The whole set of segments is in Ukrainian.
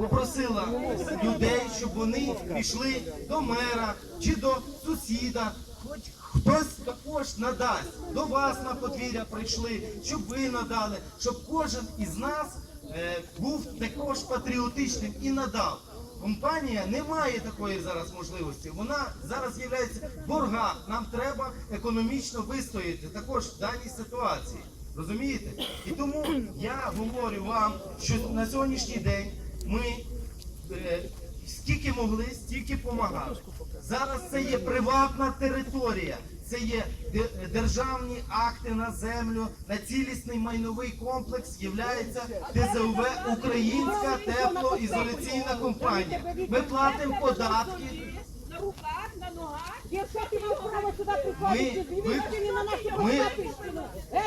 попросила людей, щоб вони пішли до мера чи до сусіда. Хтось також надасть. До вас на подвір'я прийшли, щоб ви надали, щоб кожен із нас е, був також патріотичним і надав. Компанія не має такої зараз можливості. Вона зараз є в. Нам треба економічно вистояти також в даній ситуації. Розумієте? І тому я говорю вам, що на сьогоднішній день ми е, скільки могли, стільки допомагали. Зараз це є приватна територія, це є державні акти на землю, на цілісний майновий комплекс являється ДЗУВ Українська теплоізоляційна компанія. Ми платимо податки. На руках, на ногах. Якщо ти маєш право сюди Ми, приходити, ви, звільнити не на наші ми, розпатищину.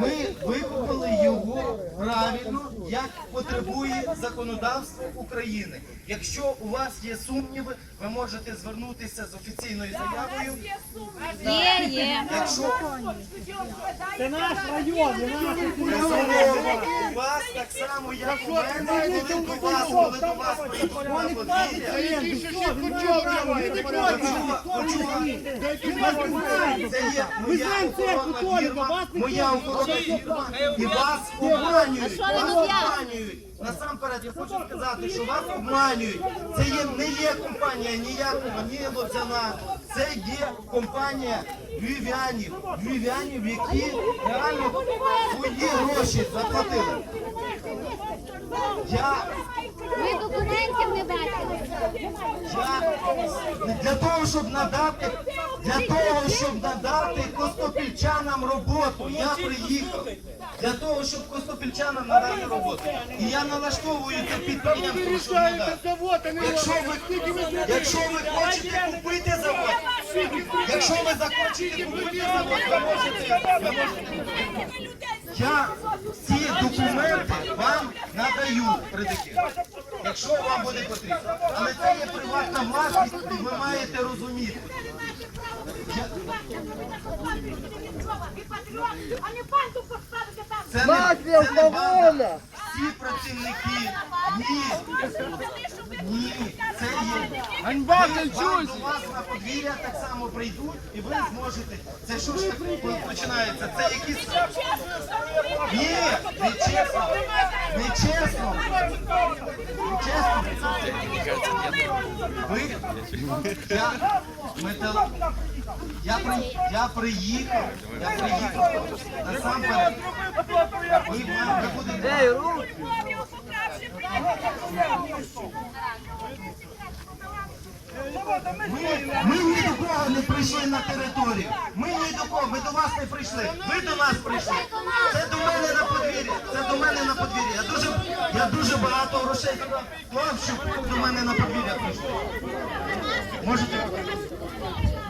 ми викупили його правильно, як потребує законодавство України. Якщо у вас є сумніви, ви можете звернутися з офіційною заявою. Є, є. Якщо Це наш район, безумовно, у вас так само, як у мене, коли до вас, коли до вас приїхали на подвір'я, Це є моя охоронна фірма, моя охоронна фірма, і вас обманюють, вас обманюють. Насамперед я хочу сказати, що вас обманюють. Це є, не є компанія ніякого, ні Лобзяна. Це є компанія львів'янів, львів'янів, які реально свої гроші заплатили. Я Ви документів не бачили. Я для того, щоб надати, для того, щоб надати костопільчанам роботу, я приїхав. Для того, щоб костопільчанам надати роботу. І я налаштовую це підприємство, щоб надати. Якщо ви, якщо ви хочете купити завод, якщо ви захочете купити завод, ви можете. Я ці документи вам надаю, придики, якщо вам буде потрібно. Але це є приватна власність, і ви маєте розуміти. Це не, це не банда. Всі працівники. Ні. Ні. Це є. Ганьба вам до вас на подвір'я так само прийдуть, і ви зможете. Це що ж таке починається? Це якісь. Ні, не чесно. Не чесно. Не чесно. Ви. Я, метал... я, при... я приїхав. Я приїхав. Насамперед. Ви, ви будете. Ми, ми ні до кого не прийшли на територію. Ми ні до кого, ми до вас не прийшли. Ви до нас прийшли. Це до мене на подвір'я. Це до мене на подвір'я. Я дуже, я дуже багато грошей щоб до мене на подвір'я прийшли. Можете?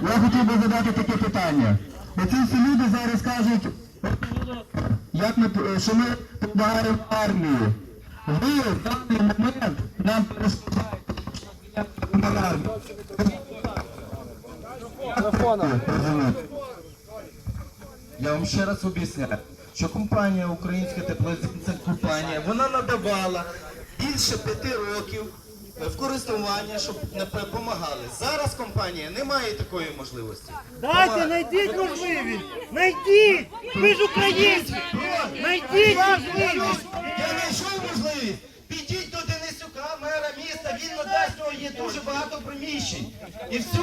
Я хотів би задати таке питання. Оці всі люди зараз кажуть, як ми, що ми допомагаємо армії. Ви в даний момент нам перешкоджаєте Я вам ще раз об'ясняю, що компанія Українська теплоізоляційна компанія, вона надавала більше п'яти років в користування, щоб не допомагали. Зараз компанія не має такої можливості. Дайте, знайдіть можливість! Знайдіть! Ви ж українці! Знайдіть можливість! Я знайшов можливість. Підіть до Денисюка, мера міста, він надасть нього є дуже багато приміщень. І все.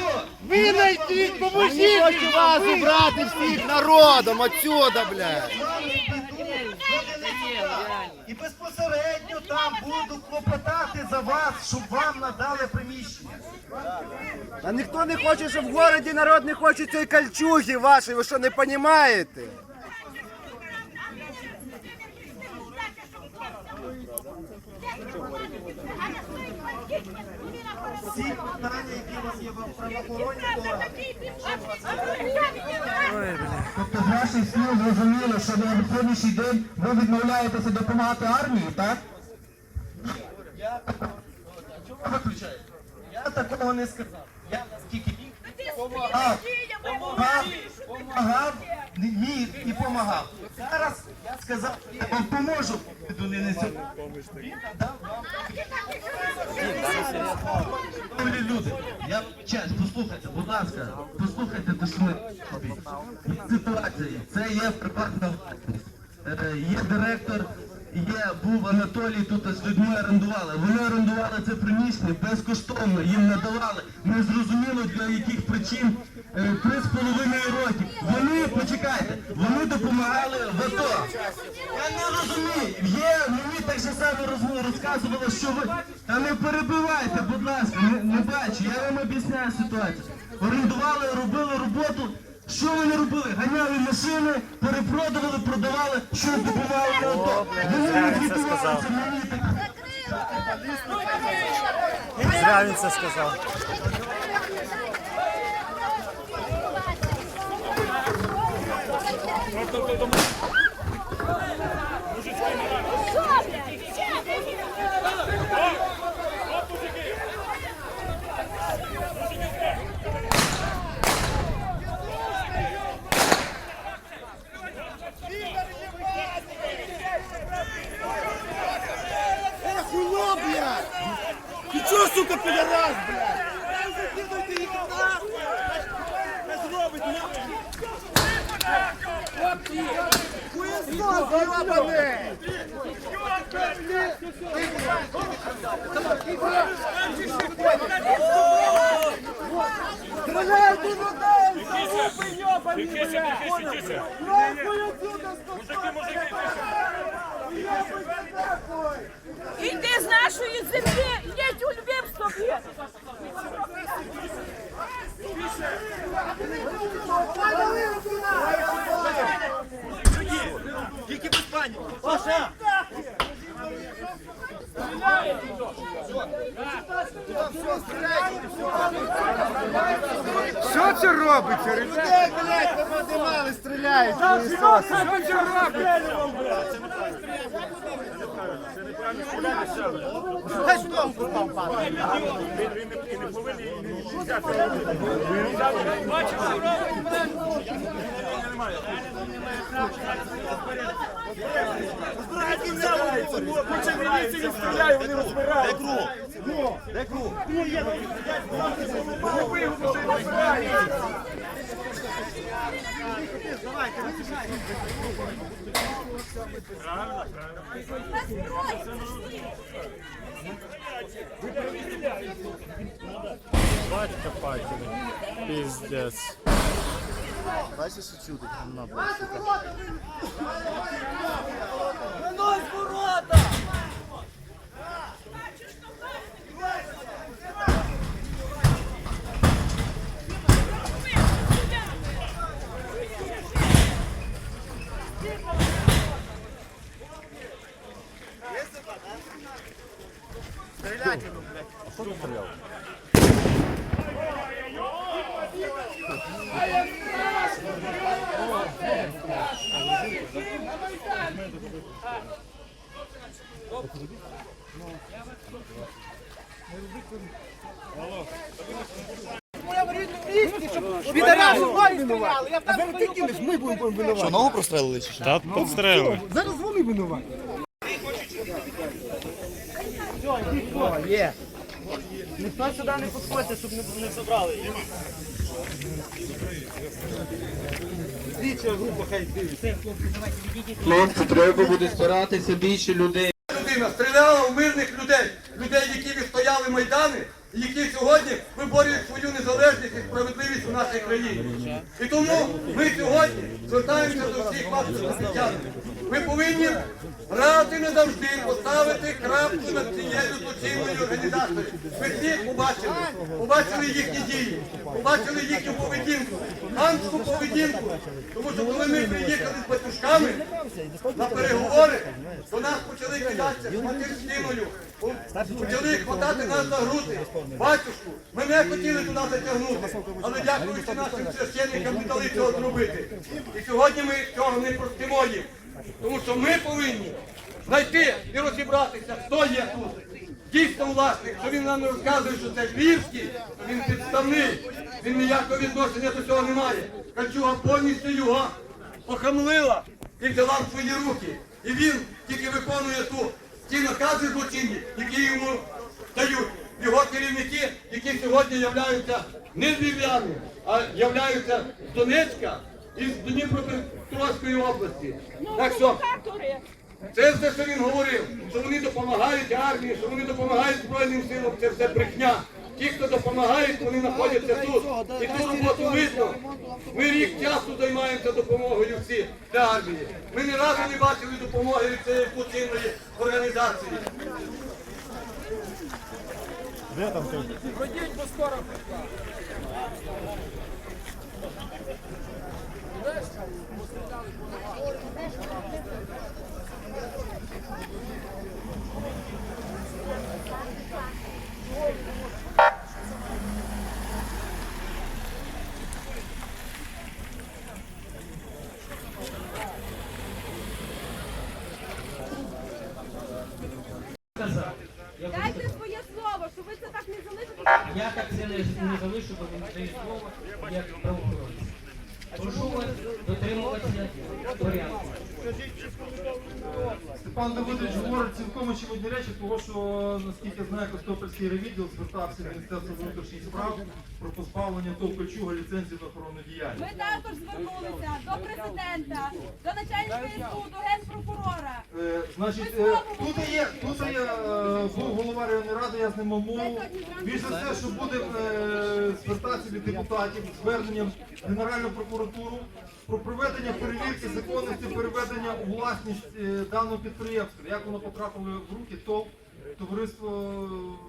Ви знайдіть, поможіть! Хочу вас убрати всіх народом отсюда, блядь! З вами піду до Денисюка. І безпосередньо там буду клопотати за вас, щоб вам надали приміщення. А ніхто не хоче, щоб в городі народ не хоче цієї кальчуги вашої, ви що не розумієте? Всі питання, які у вас є в правоохоронні органах, Тобто з ваших слів зрозуміло, що на сьогоднішній день ви відмовляєтеся допомагати армії, так? Я такого не сказав. Я наскільки міг помагав, помагав, помагав, міг і помагав. Зараз я сказав, я вам поможу. До. Він надав вам люди, я честь, послухайте, будь ласка, послухайте тишини. Ситуація, це є приватна власність. Е, Є директор, є, був Анатолій тут з людьми орендували. Вони орендували це приміщення безкоштовно, їм надавали. Незрозуміло для яких причин три з половиною роки. Вони, почекайте, вони допомагали в АТО. Я не розумію. Є, мені так же само роз- розказували, що ви. Та не перебивайте, будь ласка, не, не бачу, я вам об'ясняю ситуацію. Орендували, робили роботу. Що вони робили? Ганяли машини, перепродавали, продавали, що допомагали на АТО. Вони не звітувалися, мені так. Зря він це сказав. сука, пидорас, блядь? Хуесос, ебаный! Стреляй ты людей! Глупый ебаный, блядь! Нахуй отсюда, сука! Іди з нашої землі, їдь у Львів собі. Що це робиться? Людей, блядь, подимали, стріляють. Що це робиться? Батька Пакіна. Піздець. Бачиш, що чудо там набрав. Підарас, вони стріляли, я там ви не кинеш, ми будемо винувати. Що, ногу прострелили чи що? Та підстрелили. Зараз вони винуваті. Є. Ніхто сюди не підходить, щоб не, не забрали. Слідча група хай дивиться. Хлопці, треба буде старатися більше людей. Людина стріляла в мирних людей, людей, які відстояли майдани, і які сьогодні виборюють свою незалежність і справедливість у нашій країні. І тому ми сьогодні звертаємося до всіх вас освітян. Ви повинні і не завжди поставити крапку над цією злочинною організацією. Ви всіх побачили, побачили їхні дії, побачили їхню поведінку, хамську поведінку. Тому що коли ми приїхали з батюшками на переговори, до нас почали кидатися з матерщиною, почали хватати нас за груди. Батюшку, ми не хотіли туди затягнути, але дякуючи нашим священникам не дали цього зробити. І сьогодні ми цього не простимо їм. Тому що ми повинні знайти і розібратися, хто є тут. Дійсно власник, що він нам розказує, що це Львівський, то він підставний, він ніякого відношення до цього не має. Кальчуга повністю його похамлила і взяла в свої руки. І він тільки виконує ту, ті накази злочинні, які йому дають його керівники, які сьогодні являються не львів'яни, а являються з Донецька і з Дніпропетровської області. Так що це все, що він говорив, що вони допомагають армії, що вони допомагають Збройним силам, це все брехня. Ті, хто допомагають, вони знаходяться тут. І ту роботу видно. Ми рік часу займаємося допомогою всі для армії. Ми ні разу не бачили допомоги від цієї злочинної організації. Дайте своє слово, що ви це так не залишите. Я так це не, не залишу, бо він дає слово як порядку. Степан Давидович говорить цілком очевидні речі, тому що, наскільки я знаю, Костопольський ревідділ звертався до Міністерства внутрішніх справ про позбавлення того Кольчуга ліцензії на охоронну діяльність. Ми також звернулися до президента, до начальника СБУ, до генпрокурора. Е, значить, е, тут є, тут є е, був голова районної ради, я з ним мову. Більше все, що буде е, звертатися від депутатів зверненням Генеральну прокуратуру про проведення перевірки законності переведення у власність е, даного підприємства. Як воно потрапило в руки ТОВ товариство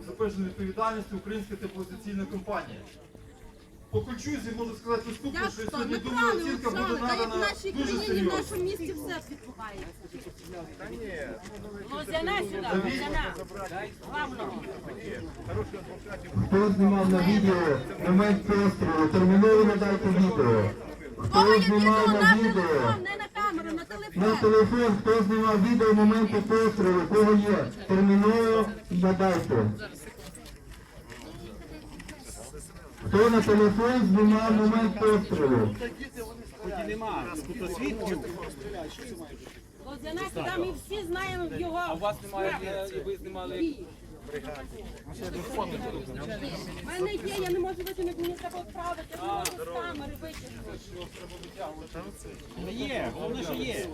з обмеженою відповідальністю Українська теплоізоляційна компанія. По Кольчузі можу сказати наступне, що сьогодні думаю, оцінка буде надана дуже серйозно. місті все відбувається. Лозяна сюди, Лозяна. Хто знімав на відео момент пострілу? Терміново надайте відео. Хто знімав на відео? Не на камеру, на телефон. Телефон, хто знімав відео моменту пострілу? Кого є? Терміново надайте. Хто на телефон знімав момент пострілу? Лозяна сюди, ми всі знаємо його. А у вас немає, ви знімали... У мене є, я не можу витягнути, мені треба відправити, я не можу з камери витягнути. Є, головне, що є.